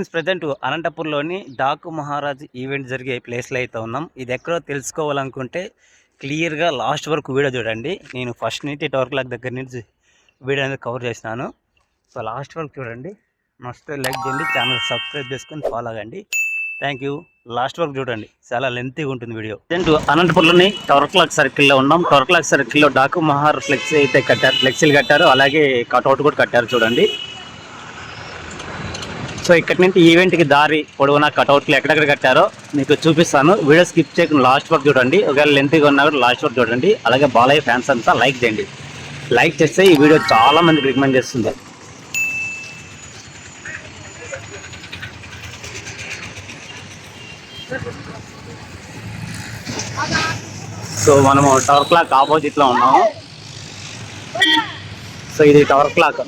Friends present అనంతపూర్లోని Daaku Maharaj event జరిగే ప్లేస్లో అయితే ఉన్నాం. ఇది ఎక్కడో తెలుసుకోవాలనుకుంటే క్లియర్గా లాస్ట్ వరకు వీడియో చూడండి. నేను ఫస్ట్ నుంచి టవర్ క్లాక్ దగ్గర నుంచి వీడియో అనేది కవర్ చేసినాను సో లాస్ట్ వరకు చూడండి. మస్ట్ లైక్ చేయండి ఛానల్ సబ్స్క్రైబ్ చేసుకొని ఫాలో అవ్వండి. Thank you. లాస్ట్ వరకు చూడండి. చాలా లెంతీగా ఉంటుంది వీడియో. ప్రజెంట్ అనంతపూర్లోని టవర్ క్లాక్ సర్కిల్లో ఉన్నాం. టవర్ క్లాక్ సర్కిల్లో డాకు మహార్ ఫ్లెక్సీ అయితే కట్టారు ఫ్లెక్సీలు కట్టారు. అలాగే కట్అవుట్ కూడా కట్టారు చూడండి. సో ఇక్కడి నుంచి ఈవెంట్కి దారి పొడవునా కట్అవుట్లు ఎక్కడెక్కడ కట్టారో మీకు చూపిస్తాను. వీడియో స్కిప్ చేయకుండా లాస్ట్ వరకు చూడండి. ఒకవేళ లెంత్గా ఉన్నా కూడా లాస్ట్ వరకు చూడండి. అలాగే బాలయ్య ఫ్యాన్స్ అంతా లైక్ చేయండి. లైక్ చేస్తే ఈ వీడియో చాలా మందికి రికమెండ్ చేస్తుంది. సో మనము టవర్ క్లాక్ ఆపోజిట్లో ఉన్నాము. సో ఇది టవర్ క్లాక్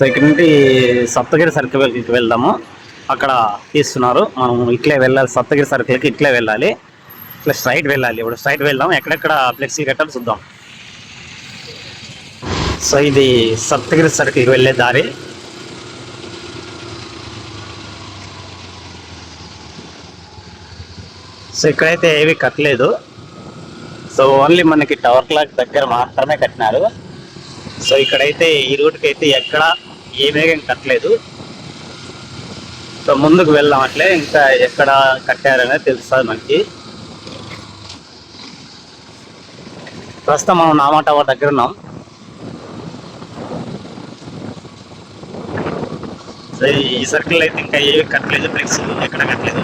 సో ఇక్కడ నుండి సప్తగిరి సర్కిల్కి వెళ్దాము. అక్కడ తీస్తున్నారు. మనం ఇట్లే వెళ్ళాలి సప్తగిరి సర్కిల్కి ఇట్లే వెళ్ళాలి. ఇట్లా స్ట్రైట్ వెళ్ళాలి. ఇప్పుడు స్ట్రైట్ వెళ్దాం. ఎక్కడెక్కడ ఫ్లెక్సీ కట్టాలి చూద్దాం. సో ఇది సప్తగిరి సర్కిల్కి వెళ్ళే దారి. సో ఇక్కడైతే ఏవి కట్టలేదు. సో ఓన్లీ మనకి టవర్ క్లాక్ దగ్గర మాత్రమే కట్టినారు. సో ఇక్కడైతే ఈ రూట్కి అయితే ఎక్కడ ఏ మేఘం కట్టలేదు. సో ముందుకు వెళ్దాం అట్లే. ఇంకా ఎక్కడ కట్టారనేది తెలుస్తుంది మనకి. ప్రస్తుతం మనం నామా టవర్ దగ్గర ఉన్నాం. సో ఈ సర్కిల్ అయితే ఇంకా ఏవి కట్టలేదు. బ్రిక్స్ ఎక్కడ కట్టలేదు.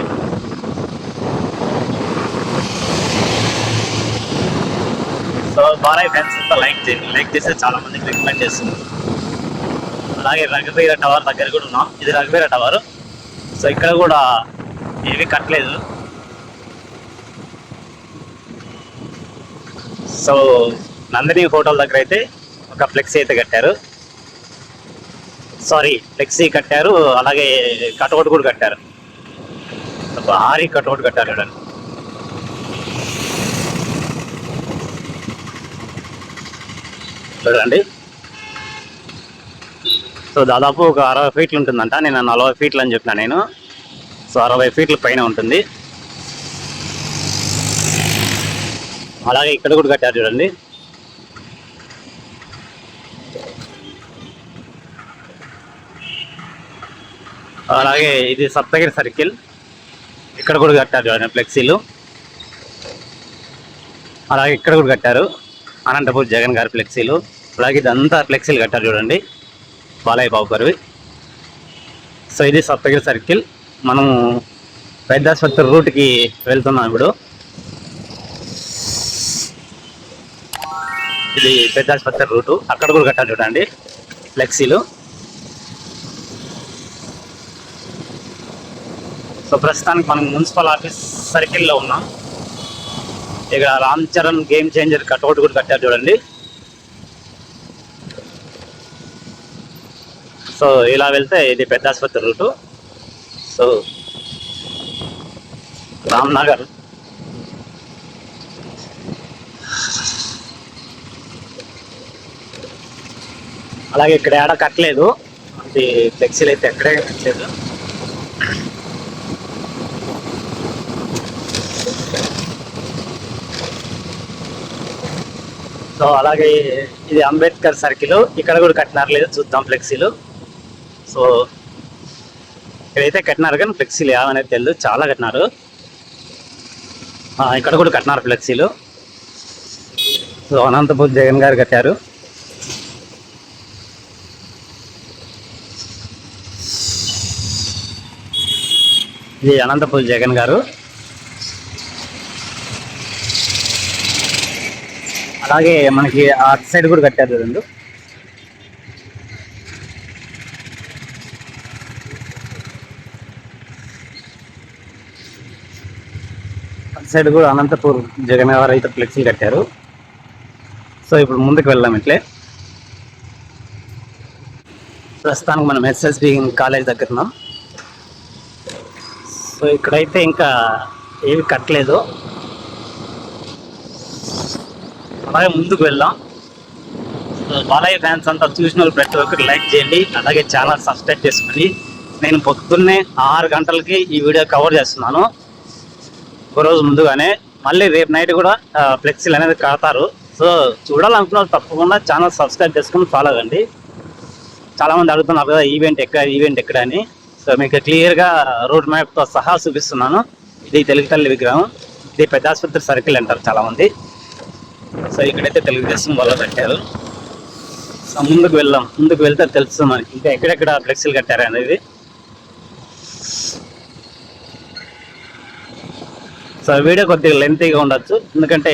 సో బాగా ఫ్రెండ్స్ అంతా లైక్ చేయండి. లైక్ చేస్తే చాలా మందికి రికమెండ్ చేస్తుంది. అలాగే రఘువీర టవర్ దగ్గర కూడా ఉన్నాం. ఇది రఘువీర టవర్. సో ఇక్కడ కూడా ఏవి కట్టలేదు. సో నందిని హోటల్ దగ్గర అయితే ఒక ఫ్లెక్సీ అయితే కట్టారు. సారీ ఫ్లెక్సీ కట్టారు. అలాగే కటౌట్ కూడా కట్టారు. భారీ కటౌట్ కట్టారు చూడండి. చూడండి. సో దాదాపు ఒక అరవై ఫీట్లు ఉంటుందంట. నేను నలభై ఫీట్లు అని చెప్పిన నేను. సో అరవై ఫీట్ల పైన ఉంటుంది. అలాగే ఇక్కడ కూడా కట్టారు చూడండి. అలాగే ఇది సప్తగిరి సర్కిల్. ఇక్కడ కూడా కట్టారు చూడండి ఫ్లెక్సీలు. అలాగే ఇక్కడ కూడా కట్టారు. అనంతపూర్ జగన్ గారి ఫ్లెక్సీలు. అలాగే ఇదంతా ఫ్లెక్సీలు కట్టారు చూడండి. బాలయ్య బాబు గారివి. సో ఇది సప్తగిరి సర్కిల్. మనము వైద్యాసుపత్రి రూట్కి వెళ్తున్నాం ఇప్పుడు. ఇది పెద్దాసుపత్రి రూటు. అక్కడ కూడా కట్టాలి చూడండి. ఫ్లెక్సీలు. సో ప్రస్తుతానికి మనం మున్సిపల్ ఆఫీస్ సర్కిల్లో ఉన్నాం. ఇక్కడ Ram Charan game changer cutout కూడా కట్టారు చూడండి. సో ఇలా వెళ్తే ఇది పెద్ద ఆసుపత్రి రూటు. సో రామ్ నగర్. అలాగే ఇక్కడ ఏడ కట్టలేదు. అది ఫ్లెక్సీలు అయితే ఎక్కడే కట్టలేదు. సో అలాగే ఇది అంబేద్కర్ సర్కిల్. ఇక్కడ కూడా కట్టినారు లేదు చూద్దాం ఫ్లెక్సీలు. సో ఇక్కడైతే కట్టినారు కానీ ఫ్లెక్సీలు ఏమనేది తెలియదు చాలా కట్టినారు. ఇక్కడ కూడా కట్టినారు ఫ్లెక్సీలు. సో అనంతపూర్ జగన్ గారు కట్టారు. ఇది అనంతపూర్ జగన్ గారు. అలాగే మనకి అటు సైడ్ కూడా కట్టారు చూడండి. అటు సైడ్ కూడా అనంతపూర్ జగన్ గారు అయితే ఫ్లెక్సీలు కట్టారు. సో ఇప్పుడు ముందుకు వెళ్దాం ఇట్లే. ప్రస్తుతానికి మనం ఎస్ఎస్బి కాలేజ్ దగ్గర ఉన్నాం. సో ఇక్కడైతే ఇంకా ఏవి కట్టలేదు. అలాగే ముందుకు వెళ్దాం. బాలయ్య ఫ్యాన్స్ అంతా చూసిన వాళ్ళు ప్రతి ఒక్కరు లైక్ చేయండి అలాగే ఛానల్ సబ్స్క్రైబ్ చేసుకుని. నేను పొద్దున్నే ఆరు గంటలకి ఈ వీడియో కవర్ చేస్తున్నాను. ఒక రోజు ముందుగానే మళ్ళీ రేపు నైట్ కూడా ఫ్లెక్సీలు అనేది కడతారు. సో చూడాలనుకున్న తప్పకుండా ఛానల్ సబ్స్క్రైబ్ చేసుకుని ఫాలో అవ్వండి చాలామంది అడుగుతున్నారు కదా ఈవెంట్ ఎక్కడ ఈవెంట్ ఎక్కడ అని. సో మీకు క్లియర్గా రోడ్ మ్యాప్తో సహా చూపిస్తున్నాను. ఇది తెలుగు తల్లి విగ్రహం. ఇది పెద్ద ఆసుపత్రి సర్కిల్ అంటారు చాలామంది. సో ఇక్కడైతే తెలుగుదేశం వాళ్ళు కట్టారు. సో ముందుకు వెళ్దాం. ముందుకు వెళ్తే తెలుస్తుంది మనకి. ఇంకా ఎక్కడెక్కడ ఫ్లెక్సీలు కట్టారు అనేది. సో వీడియో కొద్దిగా లెంతీగా ఉండొచ్చు. ఎందుకంటే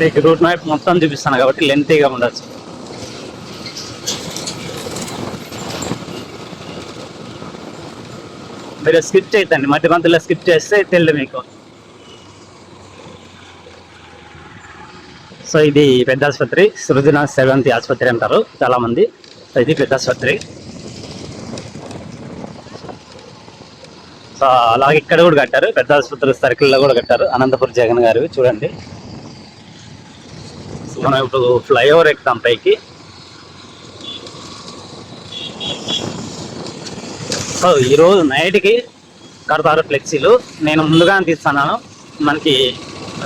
మీకు రూట్ మ్యాప్ మొత్తం చూపిస్తాను కాబట్టి లెంతీగా ఉండొచ్చు. మీరు స్కిప్ చేయొద్దండి. మధ్య మధ్యలో స్కిప్ చేస్తే తెలియదు మీకు. సో ఇది పెద్ద ఆసుపత్రి. సృజన సెవెంత్ ఆసుపత్రి అంటారు చాలామంది. సో ఇది పెద్ద ఆసుపత్రి. సో అలాగే ఇక్కడ కూడా కట్టారు. పెద్ద ఆసుపత్రి సర్కిల్లో కూడా కట్టారు. అనంతపురం జగన్ గారు చూడండి. సో మనం ఇప్పుడు ఫ్లైఓవర్ ఎక్కుతాం పైకి. సో ఈరోజు నైట్కి కడతారు ఫ్లెక్సీలు. నేను ముందుగానే తీస్తున్నాను. మనకి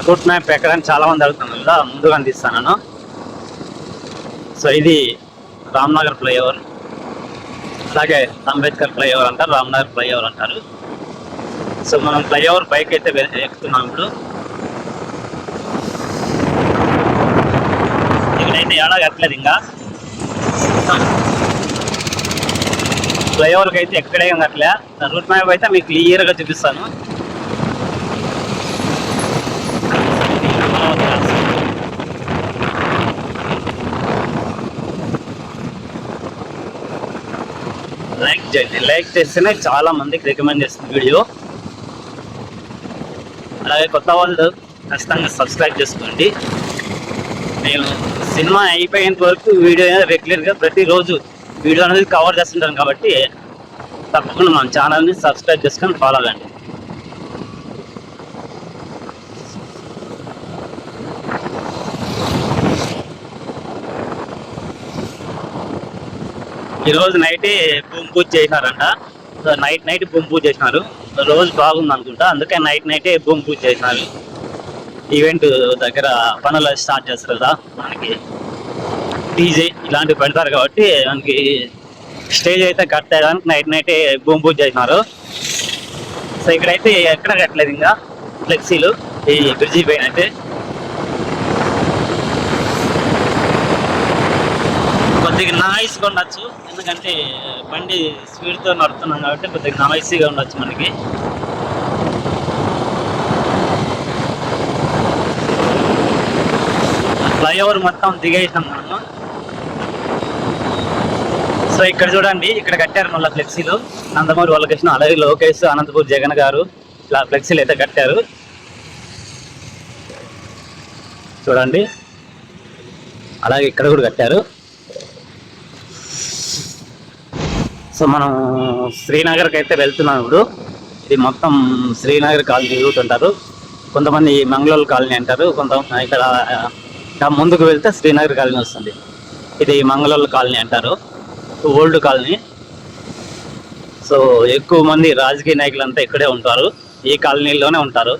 రూట్ మ్యాప్ ఎక్కడానికి చాలామంది అడుగుతున్నారు కదా ముందుగానే తీస్తున్నాను. సో ఇది రామ్నగర్ ఫ్లైఓవర్. అలాగే అంబేద్కర్ ఫ్లైఓవర్ అంటారు రామ్నగర్ ఫ్లైఓవర్ అంటారు. సో మనం ఫ్లైఓవర్ బైక్ అయితే ఎక్కుతున్నాం ఇప్పుడు. ఇక్కడైతే ఏడా కట్టలేదు ఇంకా. ఫ్లైఓవర్కి అయితే ఎక్కడే కట్టలే. రూట్ మ్యాప్ అయితే మీకు క్లియర్గా చూపిస్తాను. లైక్ చేయండి లైక్ చేస్తేనే చాలా మందికి రికమెండ్ చేస్తుంది వీడియో. అలాగే కొత్త వాళ్ళు ఖచ్చితంగా సబ్స్క్రైబ్ చేసుకోండి. నేను సినిమా అయిపోయేంత వరకు వీడియో రెగ్యులర్గా ప్రతిరోజు వీడియో అనేది కవర్ చేస్తుంటాను కాబట్టి తప్పకుండా మన ఛానల్ని సబ్స్క్రైబ్ చేసుకొని ఫాలో అవ్వండి ఈరోజు నైటే భూమి పూజ చేసినారంట. సో నైట్ నైట్ భూమి పూజ చేసినారు. రోజు బాగుంది అనుకుంటా. అందుకే నైట్ నైటే భూమి పూజ చేసినారు ఈవెంట్ దగ్గర పనులు స్టార్ట్ చేస్తారు కదా మనకి డీజే ఇలాంటివి పెడతారు కాబట్టి మనకి స్టేజ్ అయితే కట్టేదానికి నైట్ నైటే భూమి పూజ చేసినారు. సో ఇక్కడైతే ఎక్కడ కట్టలేదు ఇంకా. ఫ్లెక్సీలు ఈ బ్రిడ్జి పైన అయితే కొద్దిగా నాయిస్ కొండొచ్చు ఎందుకంటే బండి స్పీడ్తో నడుతున్నాం కాబట్టి కొద్దిగా నాయిసీగా ఉండొచ్చు మనకి. ఫ్లైఓవర్ మొత్తం దిగేసాం మనము. సో ఇక్కడ చూడండి ఇక్కడ కట్టారు మళ్ళీ ఫ్లెక్సీలు. నందమూరి వాళ్ళకృష్ణ అలాగే లోకేష్ అనంతపూర్ జగన్ గారు ఇలా ఫ్లెక్సీలు అయితే కట్టారు. చూడండి. అలాగే ఇక్కడ కూడా కట్టారు. సో మనం శ్రీనగర్కి అయితే వెళ్తున్నాం ఇప్పుడు. ఇది మొత్తం శ్రీనగర్ కాలనీ తిరుగుతుంటారు కొంతమంది మంగళూరు కాలనీ అంటారు. కొంత ఇక్కడ ముందుకు వెళ్తే శ్రీనగర్ కాలనీ వస్తుంది. ఇది మంగళూరు కాలనీ అంటారు. Old colony. సో ఎక్కువ మంది రాజకీయ నాయకులు అంతా ఇక్కడే ఉంటారు. ఈ కాలనీలోనే ఉంటారు.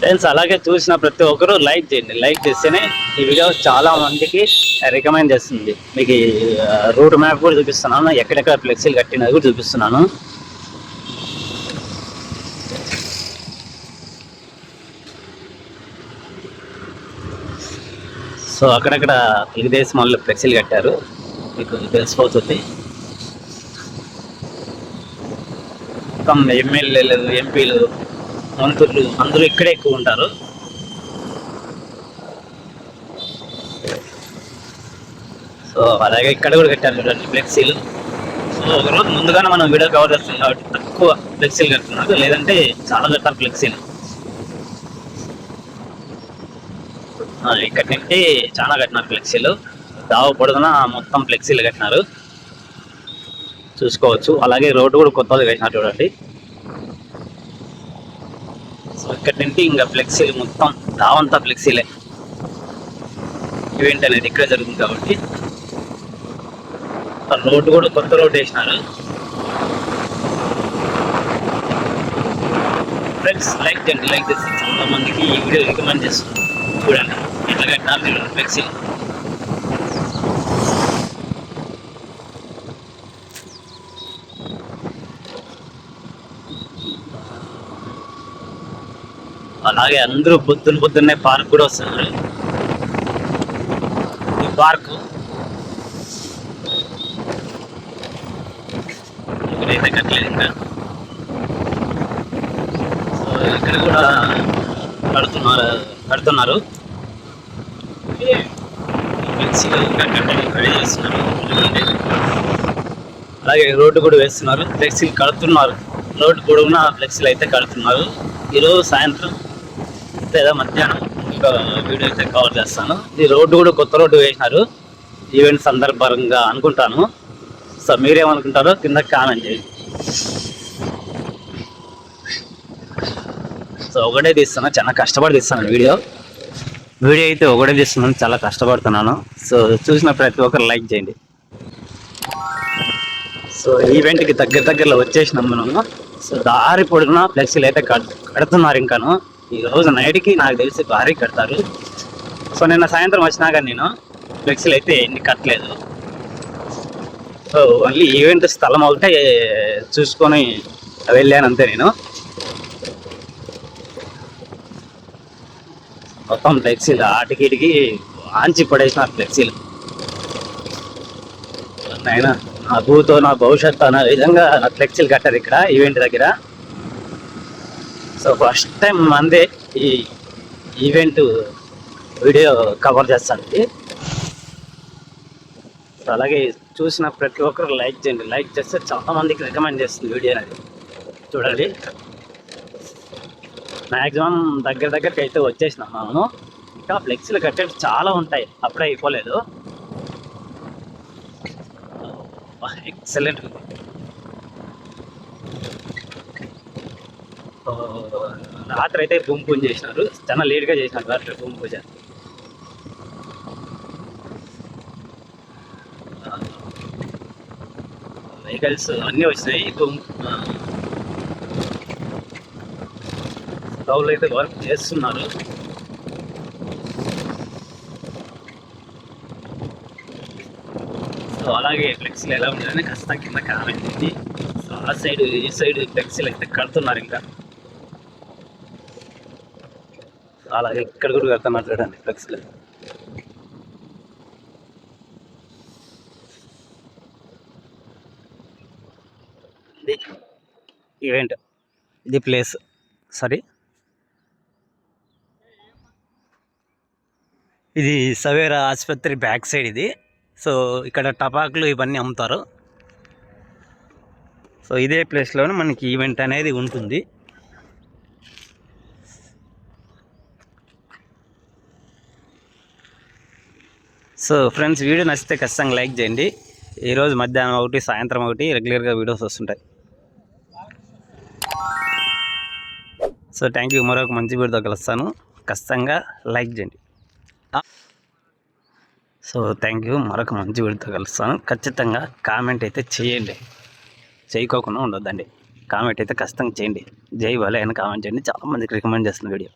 ఫ్రెండ్స్ అలాగే చూసిన ప్రతి ఒక్కరు లైక్ చేయండి. లైక్ చేస్తేనే ఈ వీడియో చాలా మందికి రికమెండ్ చేస్తుంది. మీకు రూట్ మ్యాప్ కూడా చూపిస్తున్నాను. ఎక్కడెక్కడ ఫ్లెక్సీలు కట్టినది కూడా చూపిస్తున్నాను. సో అక్కడక్కడ తెలుగుదేశం వాళ్ళు ఫ్లెక్సీలు కట్టారు. మీకు తెలిసిపోతుంది. మొత్తం ఎమ్మెల్యేలు ఎంపీలు మంత్రులు అందరూ ఇక్కడే ఎక్కువ ఉంటారు. సో అలాగే ఇక్కడ కూడా కట్టారు చూడండి ఫ్లెక్సీలు. సో ఒకరోజు ముందుగానే మనం వీడియో కవర్ చేస్తాం కాబట్టి తక్కువ ఫ్లెక్సీలు కట్టున్నారు లేదంటే చాలా కట్టారు ఫ్లెక్సీలు. ఇక్కడి ఇక్కడ నుండి చాలా కట్టినారు ఫ్లెక్సీలు. దావ పొడుగున మొత్తం ఫ్లెక్సీలు కట్టినారు. చూసుకోవచ్చు. అలాగే రోడ్డు కూడా కొత్తది కట్టినారు చూడండి. సో ఇక్కడ నుండి ఇంకా ఫ్లెక్సీలు మొత్తం దావంతా ఫ్లెక్సీలే. ఈవెంట్ అనేది ఇక్కడ జరుగుతుంది కాబట్టి. రోడ్డు కూడా కొత్త రోడ్డు వేసినారు. ఫ్రెండ్స్ లైక్ చేయండి లైక్ చేసి చాలా మందికి ఈ వీడియో రికమెండ్ చేస్తున్నాను చూడండి. ఎట్లా కట్టినారు చూడండి అలాగే అందరూ పొద్దున పొద్దున్నే పార్క్ కూడా వస్తున్నారు. ఈ పార్క్ ఇక్కడైతే కట్టలేదు ఇంకా. సో ఇక్కడ కూడా కడుతున్నారు కడుతున్నారు. రెడీ చేస్తున్నారు. అలాగే రోడ్డు కూడా వేస్తున్నారు. ఫ్లెక్సీలు కడుతున్నారు. రోడ్డు పొడవునా ఫ్లెక్సీలు అయితే కడుతున్నారు. ఈరోజు సాయంత్రం లేదా మధ్యాహ్నం. ఒక వీడియో అయితే కవర్ చేస్తాను. ఈ రోడ్డు కూడా కొత్త రోడ్డు వేసినారు. ఈవెంట్ సందర్భంగా అనుకుంటాను. సో మీరేమనుకుంటారో కింద కామెంట్ చేయండి. సో ఒకటే తీస్తున్నా. చాలా కష్టపడి తీస్తాను వీడియో. వీడియో అయితే ఒకటే తీస్తున్నాను. చాలా కష్టపడుతున్నాను. సో చూసిన ప్రతి ఒక్కరు లైక్ చేయండి. సో ఈవెంట్కి దగ్గర దగ్గరలో వచ్చేసినాం మనము. సో దారి పొడుగునా ఫ్లెక్సీలు అయితే కడుతున్నారు ఇంకాను. ఈ రోజు నైట్కి నాకు తెలిసి భారీ కడతారు. సో నిన్న సాయంత్రం వచ్చినాక నేను ఫ్లెక్సీలు అయితే ఎన్ని కట్టలేదు. సో ఓన్లీ ఈవెంట్ స్థలం ఒకటే చూసుకొని వెళ్ళాను అంతే నేను. మొత్తం ఫ్లెక్సీలు ఆటికిటికి ఆంచి పడేసిన ఫ్లెక్సీలు. నాయన నా భూతో నా భవిష్యత్తు అన్న విధంగా నా ఫ్లెక్సీలు కట్టారు ఇక్కడ ఈవెంట్ దగ్గర. సో ఫస్ట్ టైం మందే ఈ ఈవెంట్ వీడియో కవర్ చేస్తానండి సో అలాగే చూసిన ప్రతి ఒక్కరు లైక్ చేయండి. లైక్ చేస్తే చాలా మందికి రికమెండ్ చేస్తుంది వీడియో అనేది. చూడండి. మ్యాక్సిమం దగ్గర దగ్గరికి అయితే వచ్చేసినాం మనము. ఇంకా ఫ్లెక్సీలు కట్టేవి చాలా ఉంటాయి. అప్పుడే అయిపోలేదు. ఎక్సలెంట్ రాత్రి అయితే భూమి పూజ చేసినారు. చాలా లేట్గా చేసినారు రాత్రి భూమి పూజ. వెహికల్స్ అన్నీ వచ్చినాయి. భూమి అయితే వర్క్ చేస్తున్నారు. సో అలాగే ఫ్లెక్సీలు ఎలా ఉండాలని ఖచ్చితంగా కింద కామెంట్ చేయండి. సో ఆ సైడ్ ఈ సైడ్ ఫ్లెక్సీలు అయితే కడుతున్నారు ఇంకా సో అలాగే ఇక్కడ కూడా కడుతున్నారు చూడండి ఫ్లెక్సీలు ఇది ఈవెంట్. ఇది ప్లేస్. సారీ. ఇది సవేరా ఆసుపత్రి బ్యాక్ సైడ్ ఇది. సో ఇక్కడ టపాకులు ఇవన్నీ అమ్ముతారు. సో ఇదే ప్లేస్లోనే మనకి ఈవెంట్ అనేది ఉంటుంది. సో ఫ్రెండ్స్ వీడియో నచ్చితే ఖచ్చితంగా లైక్ చేయండి. ఈరోజు మధ్యాహ్నం ఒకటి సాయంత్రం ఒకటి రెగ్యులర్గా వీడియోస్ వస్తుంటాయి. సో థ్యాంక్ యూ మరొక మంచి వీడియోతో కలుస్తాను. ఖచ్చితంగా లైక్ చేయండి. సో థ్యాంక్ యూ మరొక మంచి వీడియోతో కలుస్తాను. ఖచ్చితంగా కామెంట్ అయితే చేయండి. చేయకోకుండా ఉండొద్దండి. కామెంట్ అయితే ఖచ్చితంగా చేయండి. జై భలే అని కామెంట్ చేయండి. చాలామందికి రికమెండ్ చేస్తున్న వీడియో.